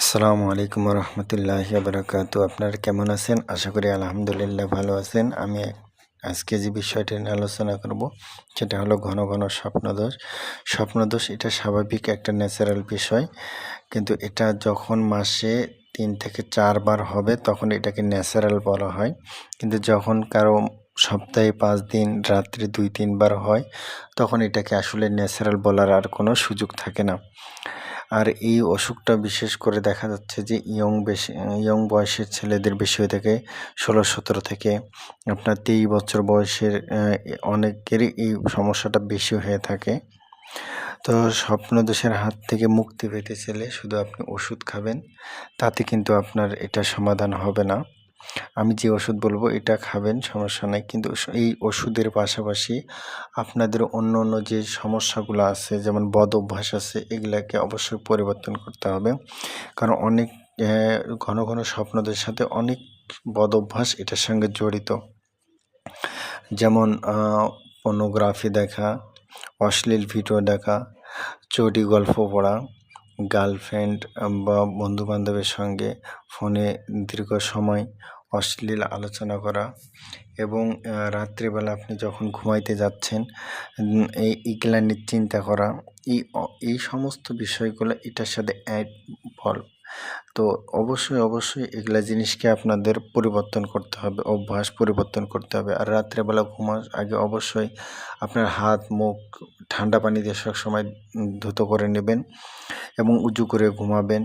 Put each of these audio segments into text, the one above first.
আসসালামু আলাইকুম রহমতুল্লাহি বারাকাত আপনারা কেমন আছেন? আশা করি আলহামদুলিল্লাহ ভালো আছেন। আমি আজকে যে বিষয়টি নিয়ে আলোচনা করব, সেটা হলো ঘন ঘন স্বপ্নদোষ। স্বপ্নদোষ এটা স্বাভাবিক একটা ন্যাচারাল বিষয়, কিন্তু এটা যখন মাসে তিন থেকে চারবার হবে, তখন এটাকে ন্যাচারাল বলা হয়। কিন্তু যখন কারও সপ্তাহে পাঁচ দিন, রাত্রি দুই তিনবার হয়, তখন এটাকে আসলে ন্যাচারাল বলার আর কোনো সুযোগ থাকে না। আর এই অসুখটা বিশেষ করে দেখা যাচ্ছে যে ইয়ং বেশি, ইয়ং বয়সের ছেলেদের বেশি হয়ে থাকে, ষোলো, সতেরো থেকে আপনার তেইশ বছর বয়সের অনেকেরই এই সমস্যাটা বেশি হয়ে থাকে। তো স্বপ্নদোষের হাত থেকে মুক্তি পেতে চাইলে শুধু আপনি ওষুধ খাবেন, তাতে কিন্তু আপনার এটা সমাধান হবে না। আমি যে ওষুধ বলব, এটা খাবেন, সমস্যা নাই। কিন্তু এই ওষুধের পাশাপাশি আপনাদের অন্য অন্য যে সমস্যাগুলো আছে, যেমন বদ অভ্যাস আছে, এগুলাকে অবশ্যই পরিবর্তন করতে হবে। কারণ অনেক ঘন ঘন স্বপ্নদের সাথে অনেক বদ অভ্যাস এটার সঙ্গে জড়িত। যেমন পর্নোগ্রাফি দেখা, অশ্লীল ভিডিও দেখা, চটি গল্প পড়া গার্লফ্রেন্ড বা বন্ধুবান্ধবের সঙ্গে ফোনে দীর্ঘ সময় অশ্লীল আলোচনা করা এবং রাত্রিবেলা আপনি যখন ঘুমাইতে যাচ্ছেন এই ইগুলা চিন্তা করা, এই এই সমস্ত বিষয়গুলো এটার সাথে অ্যাড ফল তো অবশ্যই অবশ্যই এগুলা জিনিসকে আপনাদের পরিবর্তন করতে হবে, অভ্যাস পরিবর্তন করতে হবে। আর রাত্রেবেলা ঘুমার আগে অবশ্যই আপনার হাত, মুখ ঠান্ডা পানি দিয়ে সবসময় ধুতো করে নেবেন এবং উঁচু করে ঘুমাবেন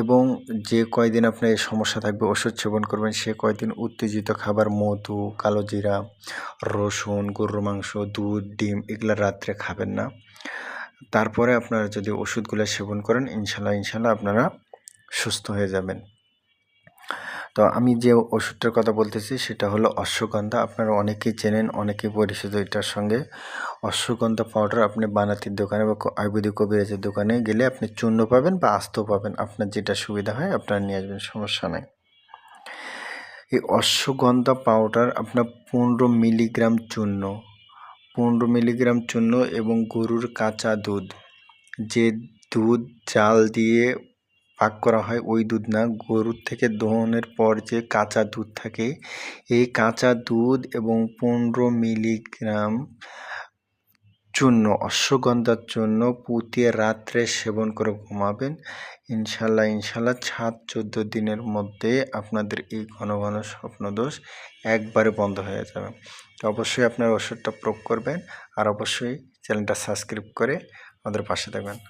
এবং যে কয়দিন আপনার এই সমস্যা থাকবে ওষুধ সেবন করবেন, সে কয়দিন উত্তেজিত খাবার, মধু, কালো জিরা, রসুন, গরুর মাংস, দুধ, ডিম এগুলো রাত্রে খাবেন না। তারপরে আপনারা যদি ওষুধগুলো সেবন করেন, ইনশাল্লাহ ইনশাল্লাহ আপনারা সুস্থ হয়ে যাবেন। তো আমি যে ওষুধটার কথা বলতেছি, সেটা হলো অশ্বগন্ধা। আপনারা অনেকেই চেনেন, অনেকেই পরিচিত এটার সঙ্গে। অশ্বগন্ধা পাউডার আপনি বানাতির দোকানে বা আয়ুর্বেদিক কবিরাজের দোকানে গেলে আপনি চূর্ণ পাবেন বা আস্ত পাবেন। আপনার যেটা সুবিধা হয় আপনারা নিয়ে আসবেন, সমস্যা নেই। এই অশ্বগন্ধা পাউডার আপনার পনেরো মিলিগ্রাম চূর্ণ। পনেরো মিলিগ্রাম চূর্ণ এবং গরুর কাঁচা দুধ। যে দুধ জাল দিয়ে পাক করা হয় ওই দুধ না। গরুর থেকে দহনের পর যে কাঁচা দুধ থাকে, এই কাঁচা দুধ এবং পনেরো মিলিগ্রাম চূর্ণ অশ্বগন্ধার জন্য পুঁতিয়ে রাত্রে সেবন করে ঘুমাবেন। ইনশাল্লাহ ইনশাল্লাহ সাত চোদ্দ দিনের মধ্যে আপনাদের এই ঘন ঘন স্বপ্নদোষ একবারে বন্ধ হয়ে যাবে। তো অবশ্যই আপনার ওষুধটা প্রয়োগ করবেন আর অবশ্যই চ্যানেলটা সাবস্ক্রাইব করে আমাদের পাশে থাকবেন।